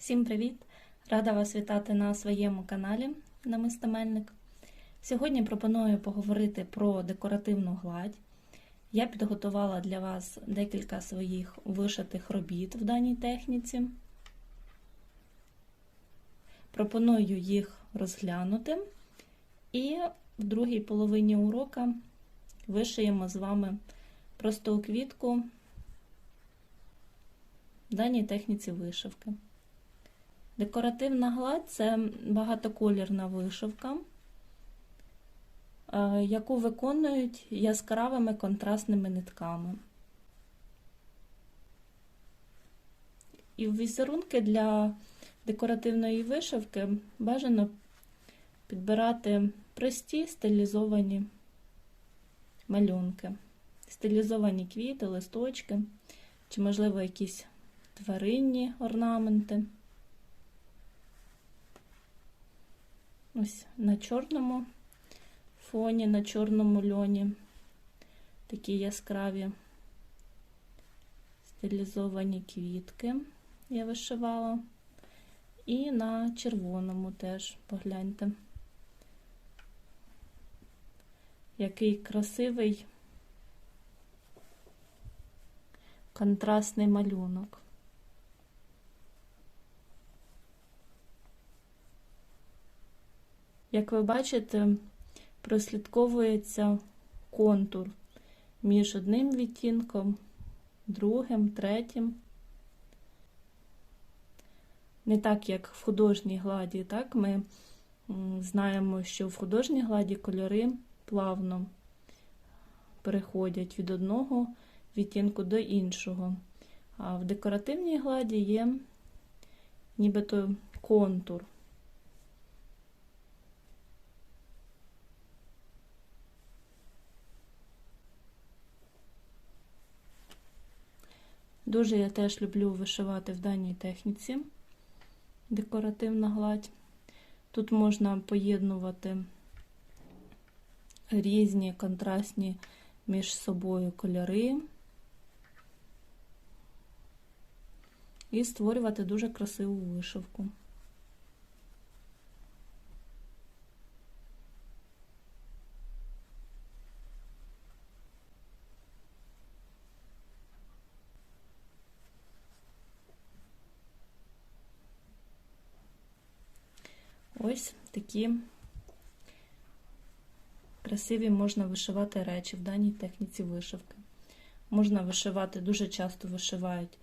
Всім привіт! Рада вас вітати на своєму каналі Намиста Мельник. Сьогодні пропоную поговорити про декоративну гладь. Я підготувала для вас декілька своїх вишитих робіт в даній техніці. Пропоную їх розглянути, і в другій половині урока вишиємо з вами просту квітку в даній техніці вишивки. Декоративна гладь це багатоколірна вишивка, е, яку виконують яскравими контрастними нитками. І в візерунки для декоративної вишивки бажано підбирати прості стилізовані малюнки, стилізовані квіти, листочки, чи, можливо, якісь тваринні орнаменти. Ось на чорному фоні, на чорному льоні такі яскраві стилізовані квітки я вишивала. І на червоному теж погляньте. Який красивий контрастний малюнок. Як ви бачите, прослідковується контур між одним відтінком, другим, третім. Не так, як в художній гладі, так ми знаємо, що в художній гладі кольори плавно переходять від одного відтінку до іншого. А в декоративній гладі є нібито контур. Дуже я теж люблю вишивати в даній техніці декоративна гладь. Тут можна поєднувати різні контрастні між собою кольори і створювати дуже красиву вишивку. Ось такі красиві можна вишивати речі в даній техніці вишивки. Можна вишивати, дуже часто вишивають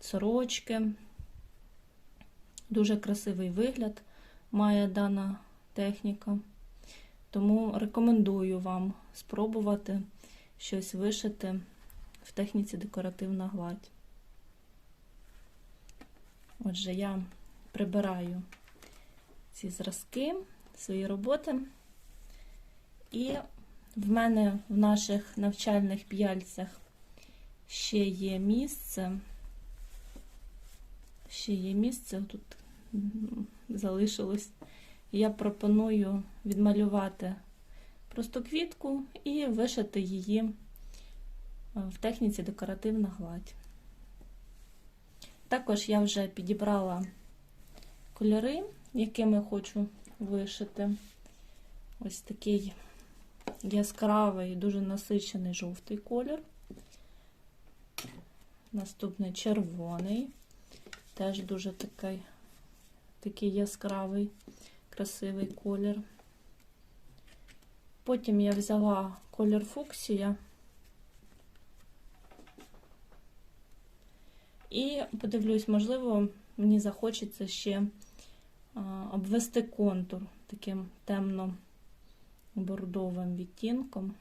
сорочки. Дуже красивий вигляд має дана техніка. Тому рекомендую вам спробувати щось вишити в техніці декоративна гладь. Отже, я прибираю ці зразки, свої роботи. І в мене в наших навчальних п'яльцях ще є місце. Ще є місце, тут залишилось. Я пропоную відмалювати просто квітку і вишити її в техніці декоративна гладь. Також я вже підібрала кольори якими хочу вишити. Ось такий яскравий, дуже насичений жовтий колір. Наступний червоний, теж дуже такий, такий яскравий, красивий колір. Потім я взяла колір фуксія і подивлюсь, можливо, мені захочеться ще обвести контур таким темно-бордовим відтінком.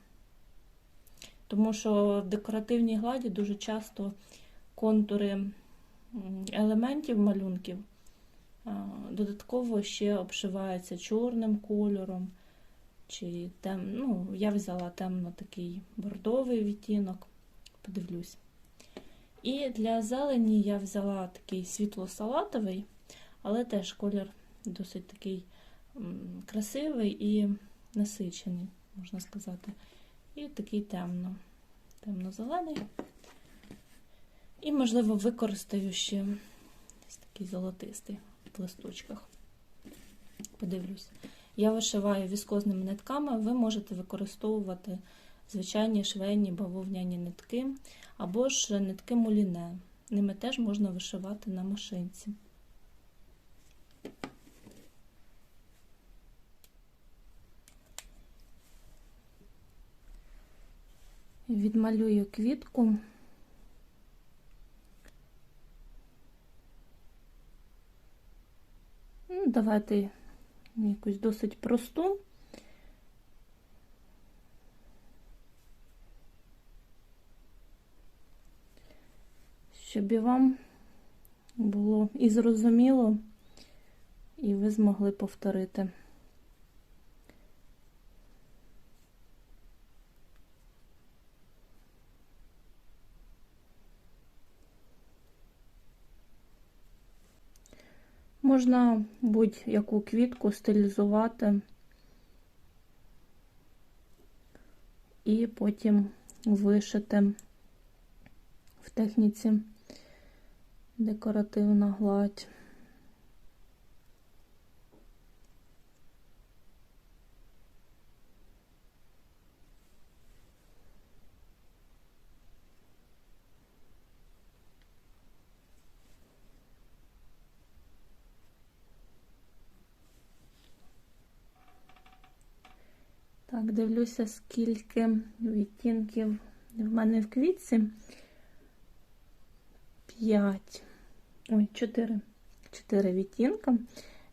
Тому що в декоративній гладі дуже часто контури елементів малюнків додатково ще обшиваються чорним кольором. Чи тем, ну, Я взяла темно такий бордовий відтінок, подивлюсь. І для зелені я взяла такий світло-салатовий, але теж колір досить такий красивий і насичений, можна сказати. І такий темно, темно-зелений. І, можливо, використаю ще такий золотистий в листочках. Подивлюсь. Я вишиваю віскозними нитками, ви можете використовувати звичайні швейні бавовняні нитки або ж нитки муліне. Ними теж можна вишивати на машинці. Відмалюю квітку. Ну, давайте якусь досить просту. Щоб і вам було і зрозуміло, і ви змогли повторити. Можна будь-яку квітку стилізувати і потім вишити в техніці декоративна гладь. Так, дивлюся, скільки відтінків в мене в квітці. П'ять. Ой, чотири. Чотири відтінка.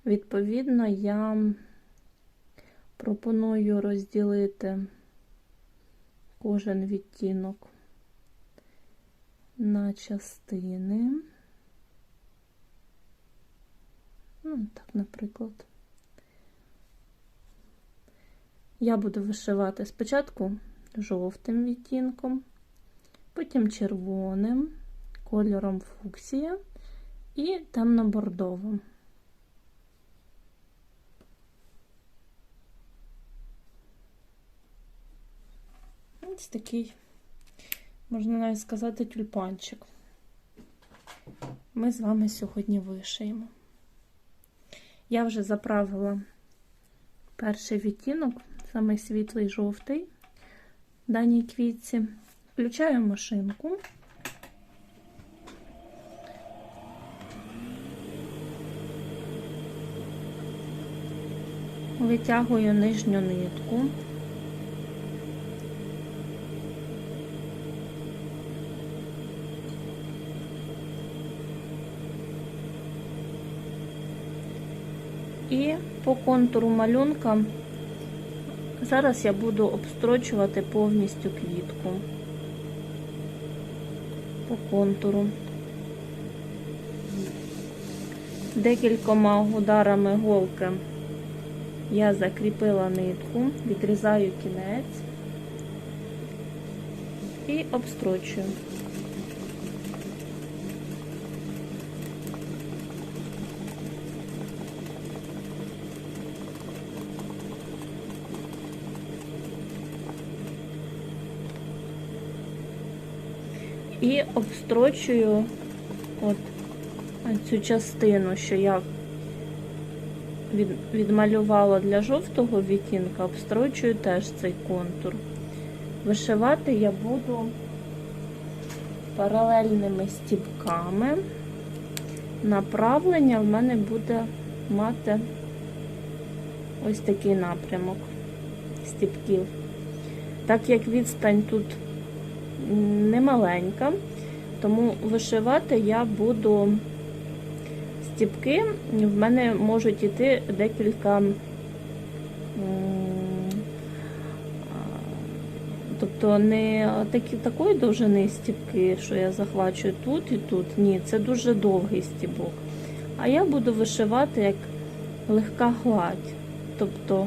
Відповідно, я пропоную розділити кожен відтінок на частини. Ну, так, наприклад. Я буду вишивати спочатку жовтим відтінком, потім червоним, кольором фуксія і темно-бордовим. Ось такий, можна навіть сказати, тюльпанчик. Ми з вами сьогодні вишиємо. Я вже заправила перший відтінок самий світлий жовтий в даній квітці. Включаю машинку. Витягую нижню нитку. І по контуру малюнка Зараз я буду обстрочувати повністю квітку по контуру. Декількома ударами голки я закріпила нитку, відрізаю кінець і обстрочую. І обстрочую от цю частину, що я відмалювала для жовтого відтінка, обстрочую теж цей контур. Вишивати я буду паралельними стіпками. Направлення в мене буде мати ось такий напрямок стіпків. Так як відстань тут немаленька, тому вишивати я буду стіпки, в мене можуть йти декілька, тобто не такі, такої довжини стіпки, що я захвачую тут і тут. Ні, це дуже довгий стібок. А я буду вишивати як легка гладь. Тобто,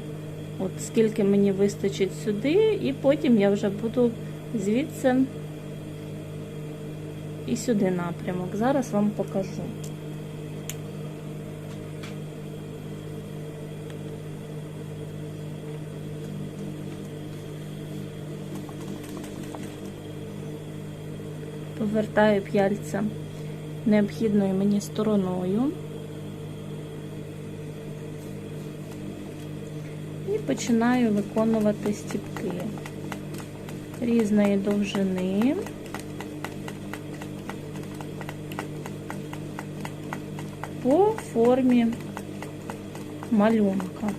от скільки мені вистачить сюди, і потім я вже буду звідси і сюди напрямок. Зараз вам покажу. Повертаю п'яльця необхідною мені стороною. І починаю виконувати стіпки різної довжини. По формі малюнка.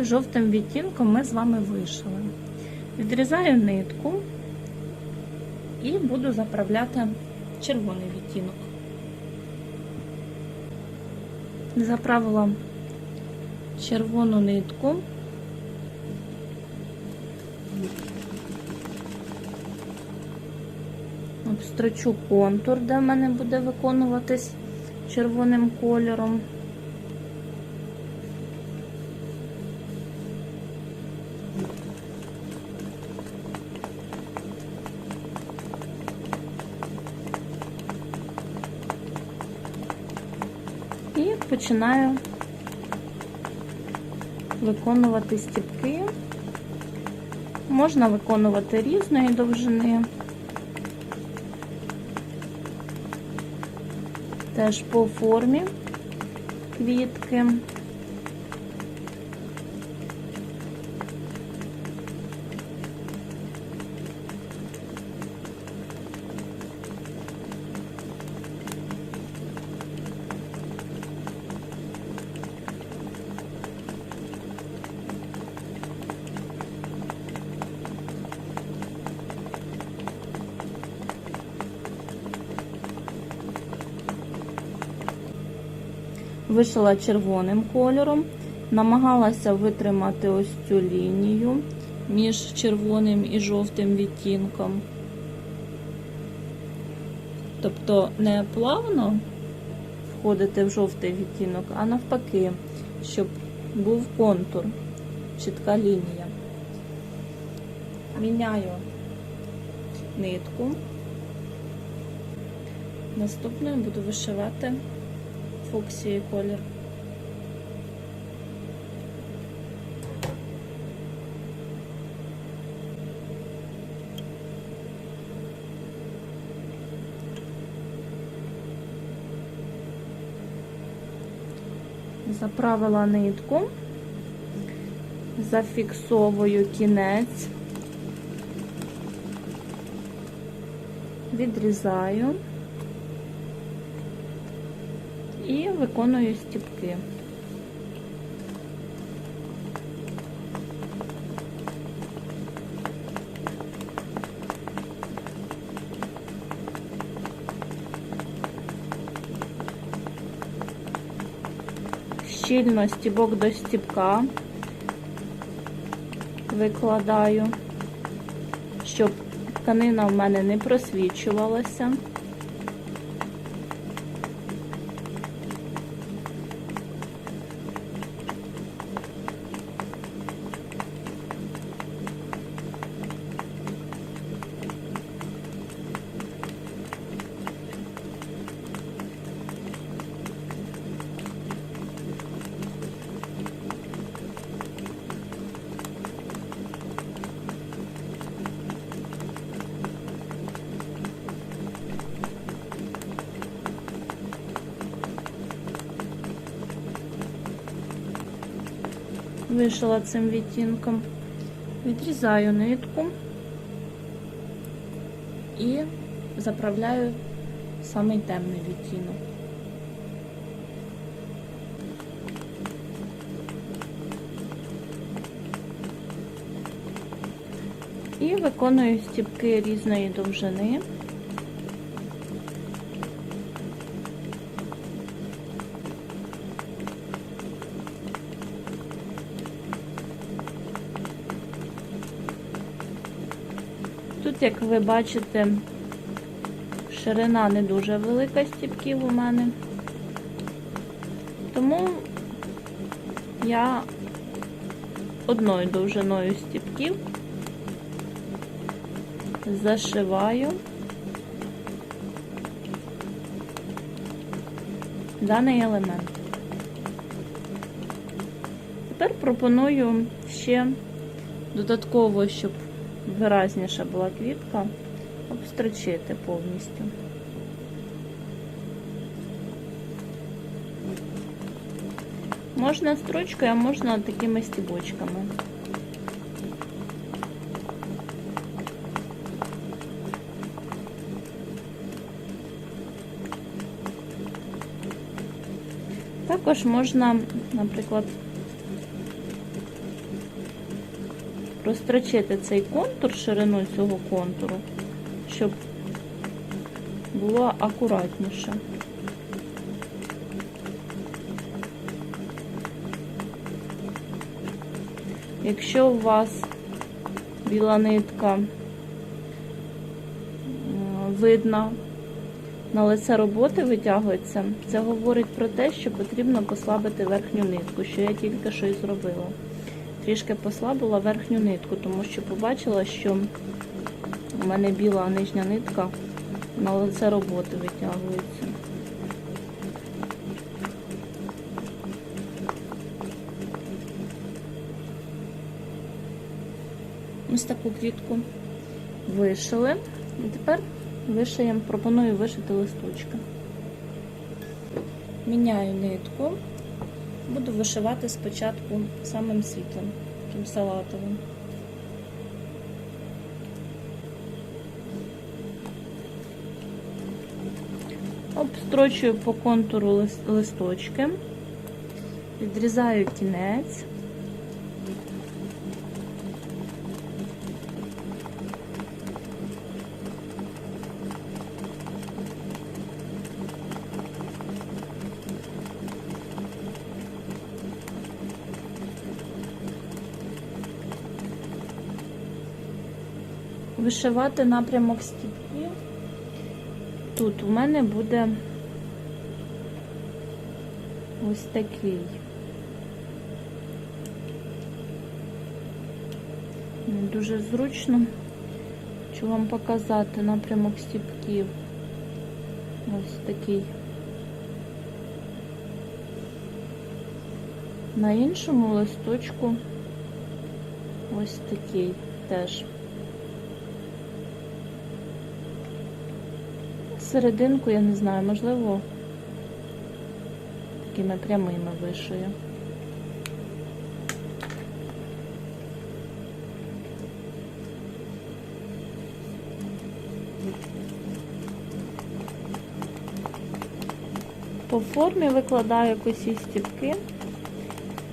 Ось жовтим відтінком ми з вами вишили. Відрізаю нитку і буду заправляти червоний відтінок. Заправила червону нитку. Обстрочу контур, де в мене буде виконуватись червоним кольором. Починаю виконувати стіпки. Можна виконувати різної довжини. Теж по формі квітки. Вишила червоним кольором, намагалася витримати ось цю лінію між червоним і жовтим відтінком. Тобто не плавно входити в жовтий відтінок, а навпаки, щоб був контур, чітка лінія. Міняю нитку. Наступною буду вишивати фуксії колір. Заправила нитку, зафіксовую кінець, відрізаю. І виконую стіпки. Щільно стібок до стібка викладаю, щоб тканина в мене не просвічувалася. Вишила цим відтінком, відрізаю нитку і заправляю самий темний відтінок. І виконую стіпки різної довжини. Як ви бачите, ширина не дуже велика стіпків у мене, тому я одною довжиною стіпків зашиваю даний елемент. Тепер пропоную ще додатково, щоб виразніша була квітка, обстрочити повністю. Можна строчкою, а можна такими стібочками. Також можна, наприклад, розстрочити цей контур, ширину цього контуру, щоб було акуратніше. Якщо у вас біла нитка видна, на лице роботи витягується, це говорить про те, що потрібно послабити верхню нитку, що я тільки що і зробила. Трішки послабила верхню нитку, тому що побачила, що у мене біла нижня нитка на лице роботи витягується. Ось таку квітку вишили. І тепер вишиємо, пропоную вишити листочки. Міняю нитку. Буду вишивати спочатку самим світлим, таким салатовим. Обстрочую по контуру лис- листочки, відрізаю кінець. Вишивати напрямок стіпки. Тут у мене буде ось такий. Не дуже зручно. Хочу вам показати напрямок стіпків. Ось такий. На іншому листочку ось такий теж. Серединку, я не знаю, можливо, такими прямими вишию. По формі викладаю косі стіпки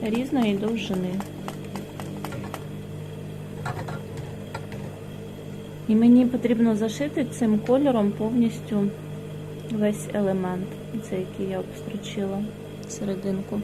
різної довжини. І мені потрібно зашити цим кольором повністю весь елемент, цей, який я обстрочила серединку.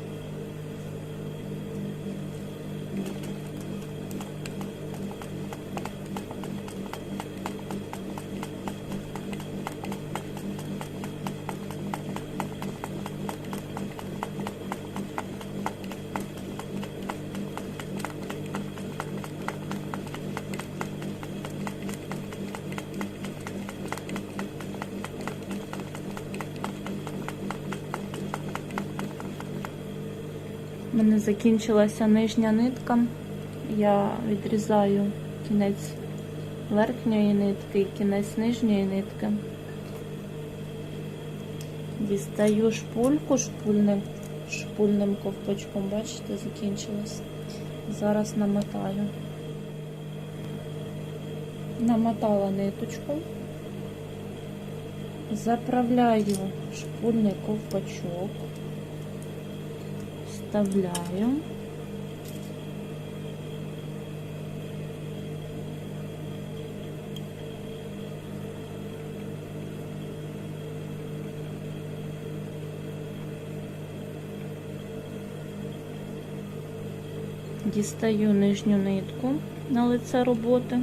У мене закінчилася нижня нитка. Я відрізаю кінець верхньої нитки і кінець нижньої нитки. Дістаю шпульку шпульним, шпульним ковпачком, бачите, закінчилась. Зараз намотаю. Намотала ниточку, заправляю шпульний ковпачок вставляю. Дістаю нижню нитку на лице роботи.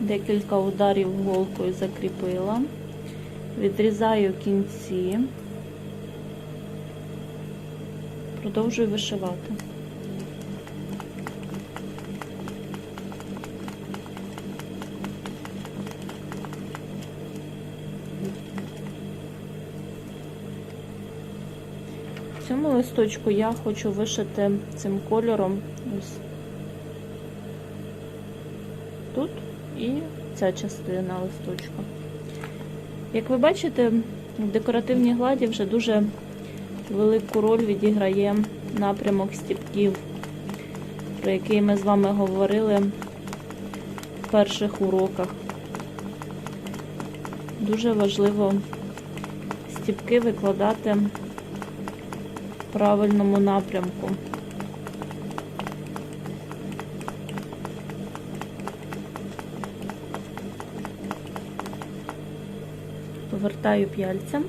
Декілька ударів голкою закріпила. Відрізаю кінці. продовжую вишивати. В цьому листочку я хочу вишити цим кольором ось тут і ця частина листочка. Як ви бачите, декоративні гладі вже дуже велику роль відіграє напрямок стіпків, про який ми з вами говорили в перших уроках. Дуже важливо стіпки викладати в правильному напрямку. Повертаю п'яльцем.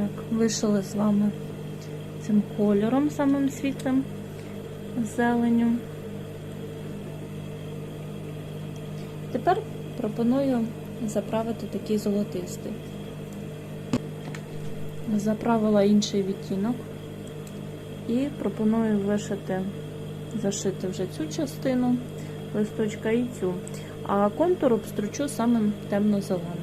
Так, вишили з вами цим кольором самим світлим зеленю. Тепер пропоную заправити такий золотистий. Заправила інший відтінок і пропоную вишити, зашити вже цю частину листочка і цю, а контур обстрочу самим темно-зеленим.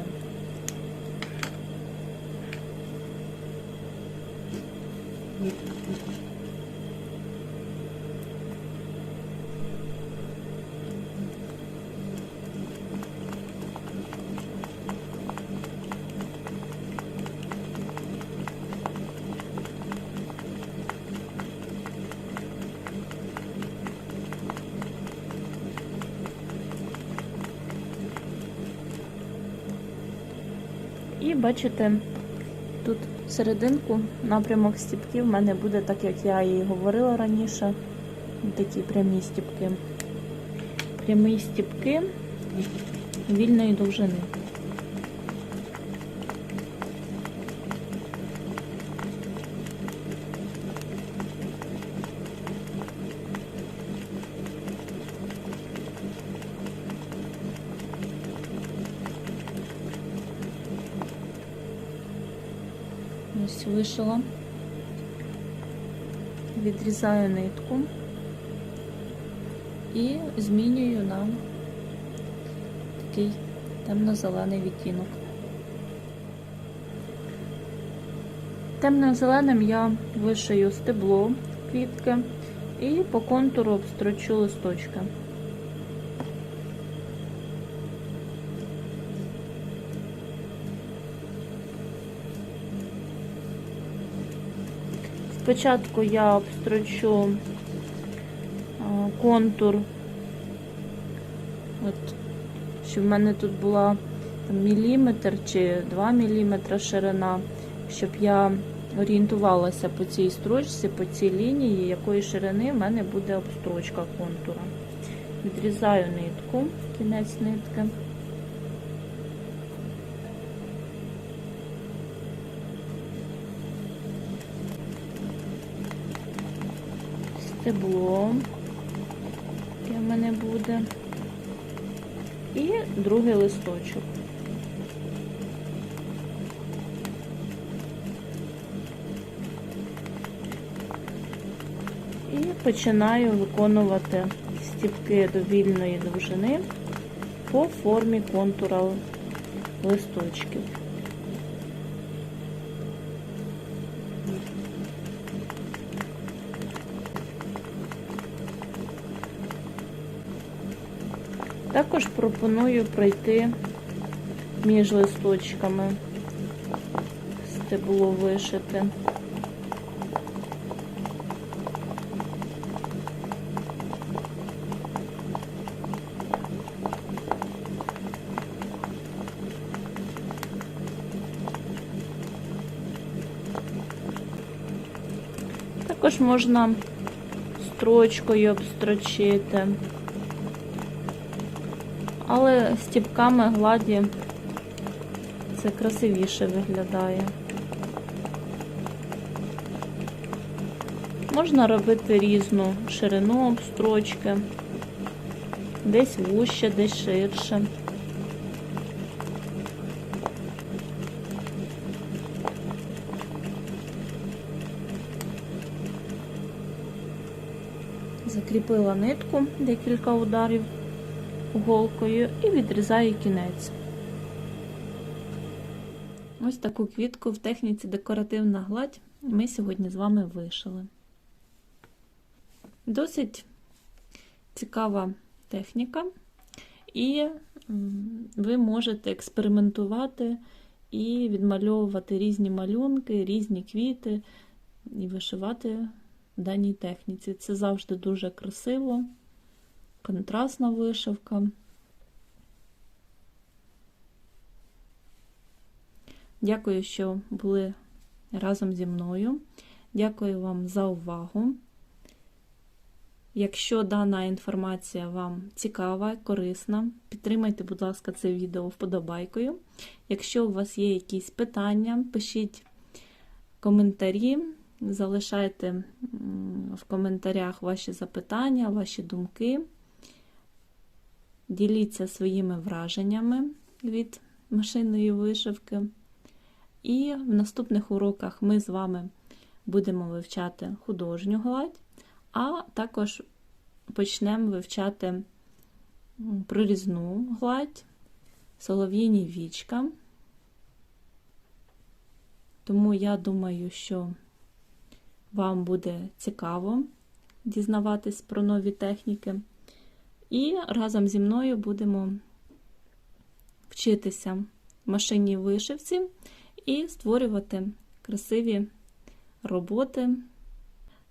І бачите, тут серединку напрямок стіпків в мене буде так, як я і говорила раніше. Такі прямі стіпки. Прямі стіпки вільної довжини. Ось відрізаю нитку і змінюю на такий темно-зелений відтінок. Темно-зеленим я вишию стебло квітки і по контуру обстрочу листочки. Спочатку я обстрочу контур, от, щоб в мене тут була там, міліметр чи 2 міліметра ширина, щоб я орієнтувалася по цій строчці, по цій лінії, якої ширини в мене буде обстрочка контура. Відрізаю нитку, кінець нитки. Стебло, яке в мене буде, і другий листочок. І починаю виконувати стіпки до вільної довжини по формі контура листочків. Також пропоную пройти між листочками, стебло вишити. Також можна строчкою обстрочити але стіпками гладі це красивіше виглядає. Можна робити різну ширину строчки, десь вужче, десь ширше. Закріпила нитку декілька ударів голкою і відрізаю кінець. Ось таку квітку в техніці декоративна гладь ми сьогодні з вами вишили. Досить цікава техніка, і ви можете експериментувати і відмальовувати різні малюнки, різні квіти і вишивати в даній техніці. Це завжди дуже красиво, контрастна вишивка. Дякую, що були разом зі мною. Дякую вам за увагу. Якщо дана інформація вам цікава, корисна, підтримайте, будь ласка, це відео вподобайкою. Якщо у вас є якісь питання, пишіть коментарі, залишайте в коментарях ваші запитання, ваші думки. Діліться своїми враженнями від машинної вишивки. І в наступних уроках ми з вами будемо вивчати художню гладь, а також почнемо вивчати прорізну гладь, солов'їні вічка. Тому я думаю, що вам буде цікаво дізнаватись про нові техніки. І разом зі мною будемо вчитися машинній вишивці і створювати красиві роботи.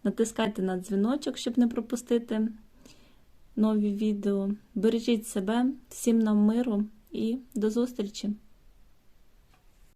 Натискайте на дзвіночок, щоб не пропустити нові відео. Бережіть себе, всім нам миру і до зустрічі!